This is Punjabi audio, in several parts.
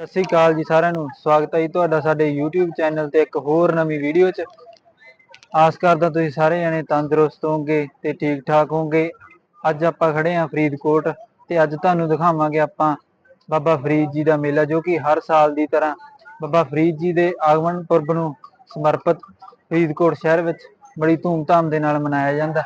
ਸਤਿ ਸ੍ਰੀ ਅਕਾਲ ਜੀ ਸਾਰਿਆਂ ਨੂੰ। ਸਵਾਗਤ ਹੈ ਜੀ ਤੁਹਾਡਾ ਸਾਡੇ YouTube ਚੈਨਲ ਤੇ ਇੱਕ ਹੋਰ ਨਵੀਂ ਵੀਡੀਓ 'ਚ। ਆਸ ਕਰਦਾ ਤੁਸੀਂ ਸਾਰੇ ਜਣੇ ਤੰਦਰੁਸਤ ਹੋਵੋਗੇ ਤੇ ਠੀਕ ਠਾਕ ਹੋਵੋਗੇ। ਅੱਜ ਆਪਾਂ ਖੜੇ ਆਂ ਫਰੀਦਕੋਟ ਤੇ ਅੱਜ ਤੁਹਾਨੂੰ ਦਿਖਾਵਾਂਗੇ ਆਪਾਂ ਬਾਬਾ ਫਰੀਦ ਜੀ ਦਾ ਮੇਲਾ, ਜੋ ਕਿ ਹਰ ਸਾਲ ਦੀ ਤਰ੍ਹਾਂ ਬਾਬਾ ਫਰੀਦ ਜੀ ਦੇ ਆਗਮਨ ਪੁਰਬ ਨੂੰ ਸਮਰਪਿਤ ਫਰੀਦਕੋਟ ਸ਼ਹਿਰ ਵਿੱਚ ਬੜੀ ਧੂਮਧਾਮ ਦੇ ਨਾਲ ਮਨਾਇਆ ਜਾਂਦਾ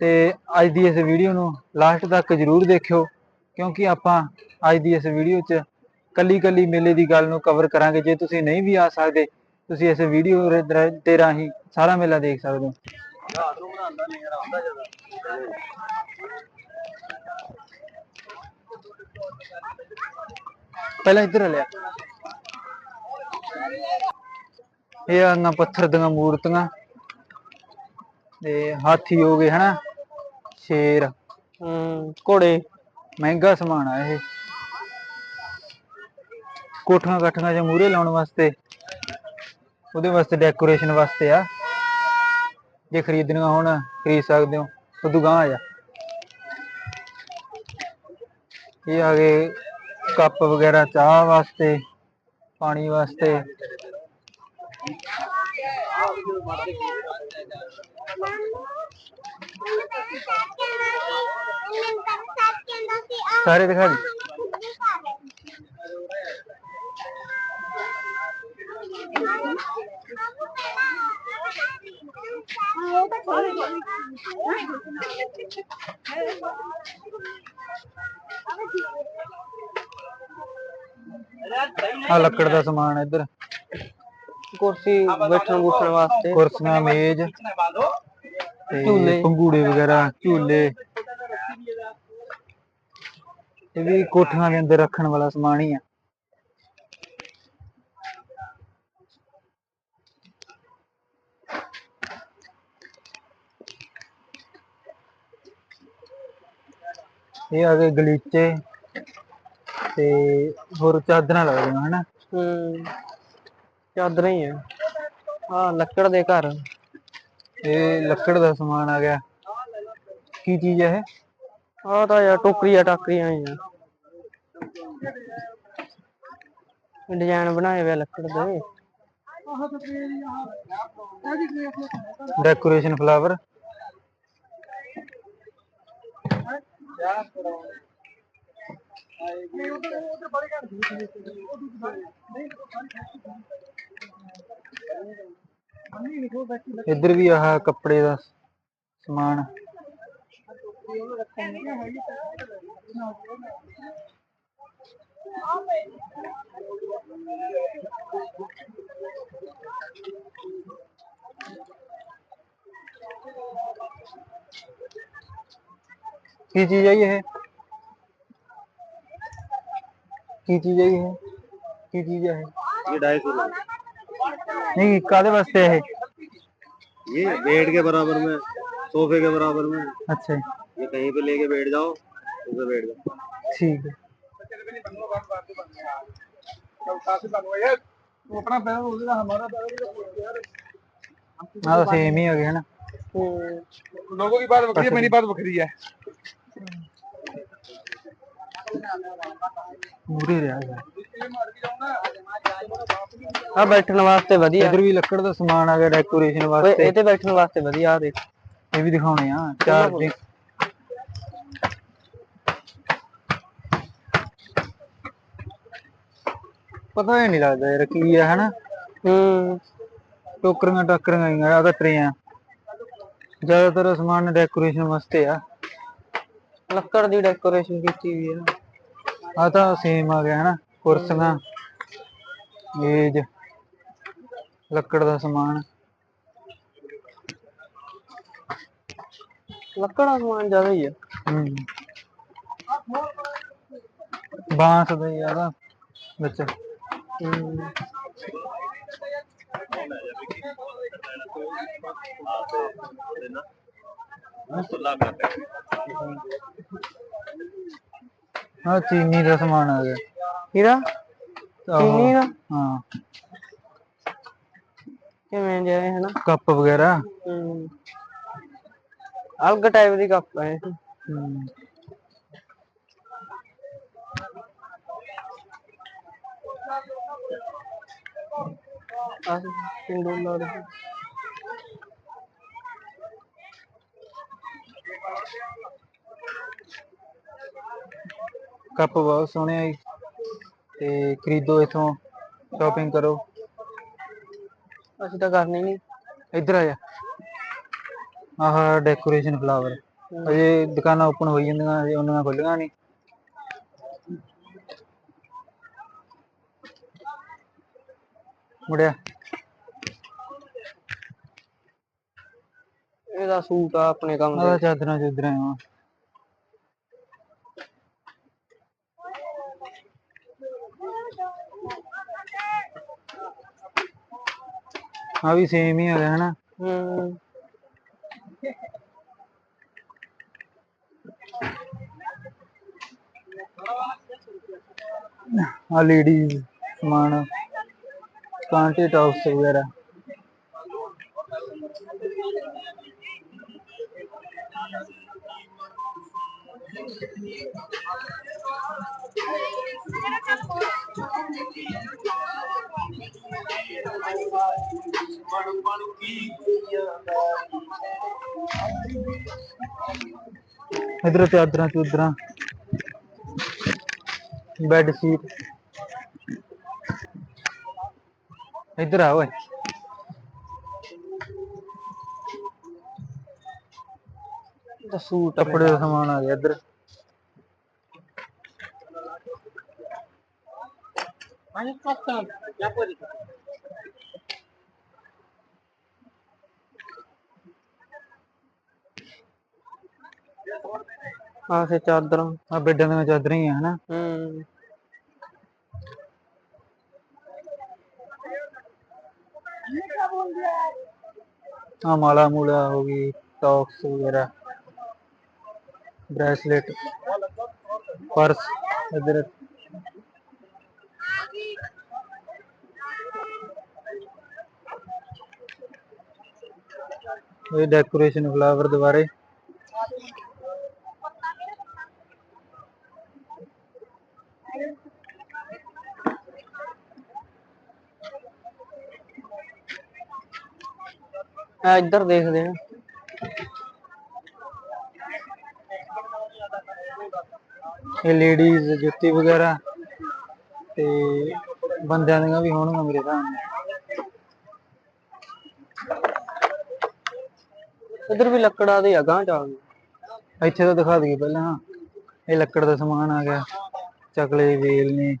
ਤੇ ਅੱਜ ਦੀ ਇਸ ਵੀਡੀਓ ਨੂੰ ਲਾਸਟ ਤੱਕ ਜ਼ਰੂਰ ਦੇਖਿਓ, ਕਿਉਂਕਿ ਆਪਾਂ ਅੱਜ ਦੀ ਇਸ ਵੀਡੀਓ 'ਚ ਕੱਲੀ ਕੱਲੀ ਮੇਲੇ ਦੀ ਗੱਲ ਨੂੰ ਕਵਰ ਕਰਾਂਗੇ। ਜੇ ਤੁਸੀਂ ਨਹੀਂ ਵੀ ਆ ਸਕਦੇ ਤੁਸੀਂ ਇਸ ਵੀਡੀਓ ਦੇ ਰਾਹੀਂ ਸਾਰਾ ਮੇਲਾ ਦੇਖ ਸਕਦੇ ਹੋ। ਪਹਿਲਾਂ ਇੱਧਰ ਲਿਆ। ਇਹ ਆਂਗਾ ਪੱਥਰ ਦੀਆਂ ਮੂਰਤੀਆਂ। ਤੇ ਹਾਥੀ ਹੋ ਗਏ ਹਨਾ? ਸ਼ੇਰ। ਹੂੰ ਘੋੜੇ। ਮਹਿੰਗਾ ਸਮਾਨ ਆ ਇਹ। ਕੋਠੀਆਂ ਕਾਠੀਆਂ ਜਾਂ ਮੂਰੇ ਲਾਉਣ ਵਾਸਤੇ, ਉਹਦੇ ਵਾਸਤੇ ਡੈਕੋਰੇਸ਼ਨ ਵਾਸਤੇ ਆ। ਜੇ ਖਰੀਦਣੀਆਂ ਹੋਣ, ਖਰੀਦ ਸਕਦੇ ਹੋ। ਉਦੋਂ ਗਾਂ ਆ। ਜਾ ਇਹ ਆ ਗਏ ਕੱਪ ਵਗੈਰਾ, ਚਾਹ ਵਾਸਤੇ, ਪਾਣੀ ਵਾਸਤੇ। ਸਾਰੇ ਦਿਖਾ ਦੇ। ਆ ਲੱਕੜ ਦਾ ਸਮਾਨ ਆ ਇੱਧਰ। ਕੁਰਸੀ ਬੈਠਣ ਬੂਠਣ ਵਾਸਤੇ। ਕੁਰਸੀਆਂ ਮੇਜ਼ ਝੂਲੇ। ਪੰਗੂੜੇ ਵਗੈਰਾ ਝੂਲੇ। ਇਹ ਵੀ ਕੋਠੀਆਂ ਦੇ ਅੰਦਰ ਰੱਖਣ ਵਾਲਾ ਸਮਾਨ ਹੀ ਆ। ਇਹ ਆ ਗਏ ਗਲੀਚੇ। ਤੇ ਹੋਰ ਚਾਦਰਾਂ ਲੱਗਦੀਆਂ ਹਨਾ? ਹੂੰ ਚਾਦਰਾਂ ਹੀ ਆ। ਆ ਲੱਕੜ ਦੇ ਘਰ। ਇਹ ਲੱਕੜ ਦਾ ਸਮਾਨ ਆ ਗਿਆ। ਕੀ ਚੀਜ਼ ਹੈ ਇਹ? ਆ ਤਾਂ ਯਾਰ ਟੋਕਰੀਆਂ ਟਾਕਰੀਆਂ ਹੀ ਆ। ਡਿਜ਼ਾਈਨ ਬਣਾਏ ਹੋਏ ਆ ਲੱਕੜ ਦੇ। Decoration flower. ਇੱਧਰ ਵੀ ਆਹ ਕੱਪੜੇ ਦਾ ਸਮਾਨ ਕੀ ਚੀਜ਼ ਹੈ ਇਹ की चीज़ें है की चीज़ें हैं। ये ढाई किलो नहीं काले बस्ते है। ये बेड के बराबर में सोफे के बराबर में। अच्छा। ये कहीं पे लेके बैठ जाओ उसे बैठ जाओ। ठीक है। हाँ तो सेम ही हो गया ना। तो लोगों की बात बकरी है मेरी बात बकरी है ਮੂਰੇ ਰਿਹਾ ਹੈ ਆ ਬੈਠਣ ਵਾਸਤੇ ਵਧੀਆ। ਇੱਧਰ ਵੀ ਲੱਕੜ ਦਾ ਸਮਾਨ ਆ ਗਿਆ ਡੈਕੋਰੇਸ਼ਨ ਓਏ ਵਾਸਤੇ। ਇਹ ਤੇ ਬੈਠਣ ਵਾਸਤੇ ਵਧੀਆ ਆ ਦੇਖ। ਇਹ ਵੀ ਦਿਖਾਉਣੇ ਆ ਚਾਰਜਿੰਗ ਪਤਾ ਹੀ ਨਹੀਂ ਲੱਗਦਾ ਯਾਰ ਕੀ ਆ ਹਨਾ? ਹੂੰ। ਟੋਕਰੀਆਂ ਟਾਕਰੀਆਂ ਹੀ ਆ ਤਾਂ ਟਰੇਆਂ। ਜ਼ਿਆਦਾਤਰ ਸਮਾਨ ਡੈਕੋਰੇਸ਼ਨ ਵਾਸਤੇ ਆ। ਲੱਕੜ ਦੀ ਡੈਕੋਰੇਸ਼ਨ ਕੀਤੀ ਹੋਈ ਆ। ਆ ਤਾਂ ਸੇਮ ਆ ਗਿਆ ਹਨਾ ਕੁਰਸੀਆਂ ਮੇਜ਼ ਲੱਕੜ ਦਾ ਸਮਾਨ। ਲੱਕੜ ਦਾ ਸਮਾਨ ਜ਼ਿਆਦਾ ਹੀ ਆ। ਹੂੰ। ਬਾਂਸ ਦਾ ਯਾਰ ਵਿੱਚ। ਹੂੰ। ਆ ਚੀਨੀ ਦਾ ਸਮਾਨ ਆ ਗਿਆ। ਇਹਦਾ ਚੀਨੀ ਦਾ? ਹਾਂ। ਕਿਵੇਂ ਹੈ ਹਨਾ? ਕੱਪ ਵਗੈਰਾ। ਹੂੰ। ਅਲਗ ਟਾਈਪ ਦੀ ਕੱਪ ਹੈ। ਪਿੰਡੋਂ ਲਾ ਦੇ। ਕੱਪ ਬਹੁਤ ਸੋਹਣੇ ਆ ਜੀ। ਤੇ ਖਰੀਦੋ ਇਥੋਂ ਸ਼ਾਪਿੰਗ ਕਰੋ। ਅਸੀਂ ਤਾਂ ਕਰਨੀ ਨਹੀਂ। ਇੱਧਰ ਆ ਜਾ। ਆਹ ਡੈਕੋਰੇਸ਼ਨ ਫਲਾਵਰ ਅਜੇ ਦੁਕਾਨਾਂ ਓਪਨ ਹੋਈ ਜਾਂਦੀਆਂ ਅਜੇ ਉਹਨਾਂ ਖੁੱਲੀਆਂ ਨਹੀਂ। ਮੁੜਿਆ। ਇਹਦਾ ਸੂਟ ਆ ਆਪਣੇ ਕੰਮ ਦਾ। ਚਾਦਰਾਂ ਚੁਦਰਾਂ ਆ। ਆ ਵੀ ਸੇਮ ਹੀ ਹੈਗਾ ਹਨਾ। ਹੂੰ। ਆ ਲੇਡੀਜ਼ ਸਮਾਨ ਕਾਂਟੇ ਟੌਪਸ ਵਗੈਰਾ। ਇਧਰ ਚਾਦਰਾਂ ਚੁਦਰਾਂ ਬੈੱਡ ਸ਼ੀਟ ਇੱਧਰ ਆ ਓਏ। ਇਹਦਾ ਸੂਟ ਕੱਪੜੇ ਦਾ ਸਮਾਨ ਆ ਗਿਆ ਇੱਧਰ। ਆ ਸੇ ਚਾਦਰਾਂ ਆ ਬੈੱਡਾਂ ਦੀਆਂ ਚਾਦਰਾਂ ਹੀ ਆ, ਹਨਾ। ਹੂੰ ਆ ਮਾਲਾ ਮੂਲਾ ਹੋ ਗਈ ਟੌਕਸ ਵਗੈਰਾ ਬ੍ਰੈਸਲੇਟ ਪਰਸ ਇੱਧਰ। ਇਹ ਡੈਕੋਰੇਸ਼ਨ ਫਲਾਵਰ ਦੁਬਾਰੇ ਆ ਇੱਧਰ ਦੇਖਦੇ ਆ ਇਹ ਲੇਡੀਜ਼ ਜੁੱਤੀ ਵਗੈਰਾ ਤੇ ਬੰਦਿਆਂ ਦੀਆਂ ਵੀ ਹੋਣਗੀਆਂ ਮੇਰੇ ਹਿਸਾਬ ਇੱਧਰ ਵੀ ਲੱਕੜਾਂ ਦੇ ਆ ਗਾਂ ਜਾ ਇੱਥੇ ਤਾਂ ਦਿਖਾ ਦਈਏ ਪਹਿਲਾਂ ਇਹ ਲੱਕੜ ਦਾ ਸਮਾਨ ਆ ਗਿਆ। ਚਕਲੇ ਵੇਲ ਨੇ।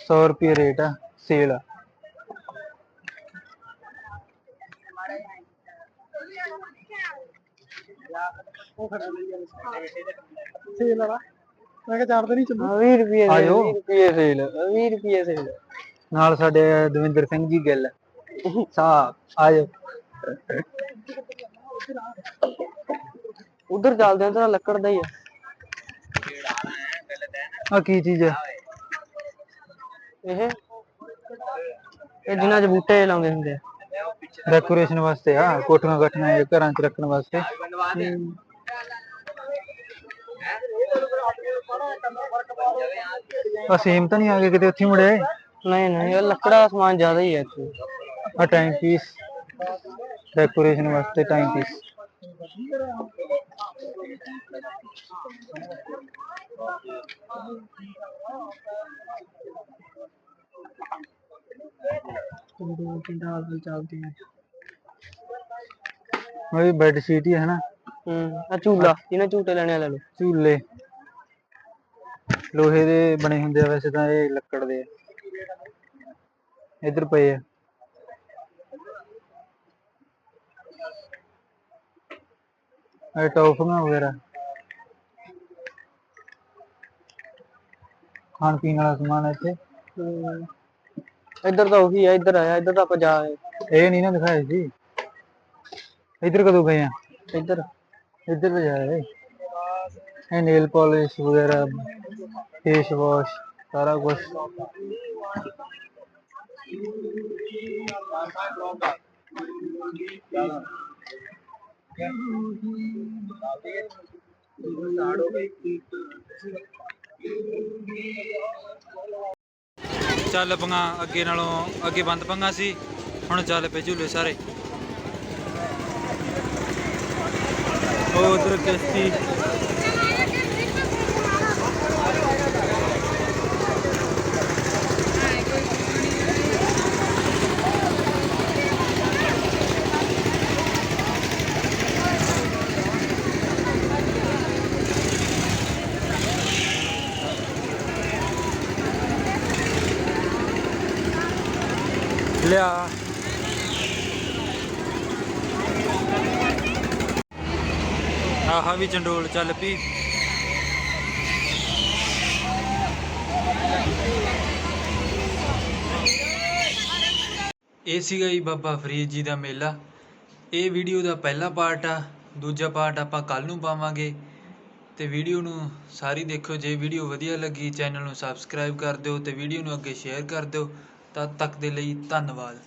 100 ਰੁਪਏ ਰੇਟ ਆ, ਸੇਲ ਆ। ਆ 20 ਰੁਪਏ ਆ ਜਾਓ। 20 ਰੁਪਏ ਸੇਲ 20 ਰੁਪਏ ਸੇਲ। ਨਾਲ ਸਾਡੇ ਦਵਿੰਦਰ ਸਿੰਘ ਜੀ ਗਿੱਲ। ਉਧਰ ਚੱਲਦੇ ਆ ਤੇਰਾ ਲੱਕੜ ਦਾ ਹੀ ਆ। ਆ ਕੀ ਚੀਜ਼ ਹੈ ਇਹ? ਇਹ ਜਿਨ੍ਹਾਂ ਚ ਬੂਟੇ ਲਾਉਂਦੇ ਹੁੰਦੇ ਆ। ਡੈਕੋਰੇਸ਼ਨ ਵਾਸਤੇ ਆ ਕੋਠੀਆਂ ਇਹ ਘਰਾਂ 'ਚ ਰੱਖਣ ਵਾਸਤੇ। ਸੇਮ ਤਾਂ ਨਹੀਂ ਆ ਗਏ ਕਿਤੇ ਉੱਥੇ ਮੁੜੇ? ਨਹੀਂ ਨਹੀਂ ਇਹ ਲੱਕੜਾ ਦਾ ਸਮਾਨ ਜ਼ਿਆਦਾ ਹੀ ਹੈ ਇੱਥੇ। ਆ ਟਾਈਮ ਪੀਸ ਡੈਕੋਰੇਸ਼ਨ ਵਾਸਤੇ ਟਾਈਮ ਪੀਸ ਦੋ ਤਿੰਨ ਹਾਲ ਚੱਲਦੇ ਆ ਉਹ ਵੀ ਬੈੱਡ ਸ਼ੀਟ ਹੀ ਹੈ ਨਾ। ਹੂੰ ਆ ਝੂਲਾ ਜਿਹਨੇ ਝੂਟੇ ਲੈਣੇ ਆ ਲੈ ਲਓ। ਝੂਲੇ। ਲੋਹੇ ਦੇ ਬਣੇ ਹੁੰਦੇ ਆ ਵੈਸੇ ਤਾਂ ਇਹ ਲੱਕੜ ਦੇ। ਇਧਰ ਪਏ ਆ। ਇਹ ਟੌਫੀਆਂ ਵਗੈਰਾ। ਖਾਣ ਪੀਣ ਵਾਲਾ ਸਮਾਨ ਇੱਥੇ। ਹੂੰ। ਇੱਧਰ ਤਾਂ ਉਹੀ ਆ, ਇੱਧਰ ਆਇਆ, ਇੱਧਰ ਤਾਂ ਆਪਾਂ ਜਾ ਇਹ ਨਹੀਂ ਨਾ ਦਿਖਾਏ ਸੀ ਇੱਧਰ ਕਦੋਂ ਗਏ ਆ? ਇੱਧਰ ਇੱਧਰ ਤੇ ਜਾਏ ਇਹ ਨੇਲ ਪਾਲਿਸ਼ ਵਗੈਰਾ। ਫੇਸ ਵਾਸ਼ ਸਾਰਾ ਕੁਝ ਚੱਲ ਪੰਗਾ ਅੱਗੇ ਨਾਲੋਂ ਅੱਗੇ ਬੰਦ ਪੰਗਾ ਸੀ, ਹੁਣ ਚੱਲ ਪਏ ਝੂਲੇ ਸਾਰੇ। ਉਹ ਉਧਰ ਕਿਸ਼ਤੀ? ਲਿਆ। ਆਹ ਵੀ ਚੰਡੋਲ ਚੱਲ ਪਈ। ਇਹ ਸੀਗਾ ਜੀ ਬਾਬਾ ਫਰੀਦ ਜੀ ਦਾ ਮੇਲਾ। ਇਹ ਵੀਡੀਓ ਦਾ ਪਹਿਲਾ ਪਾਰਟ ਆ। ਦੂਜਾ ਪਾਰਟ ਆਪਾਂ ਕੱਲ ਨੂੰ ਪਾਵਾਂਗੇ। ਤੇ ਵੀਡੀਓ ਨੂੰ ਸਾਰੀ ਦੇਖਿਓ। ਜੇ ਵੀਡੀਓ ਵਧੀਆ ਲੱਗੀ, ਚੈਨਲ ਨੂੰ ਸਬਸਕ੍ਰਾਈਬ ਕਰ ਦਿਓ ਤੇ ਵੀਡੀਓ ਨੂੰ ਅੱਗੇ ਸ਼ੇਅਰ ਕਰ ਦਿਓ। ਤਦ ਤੱਕ ਦੇ ਲਈ ਧੰਨਵਾਦ।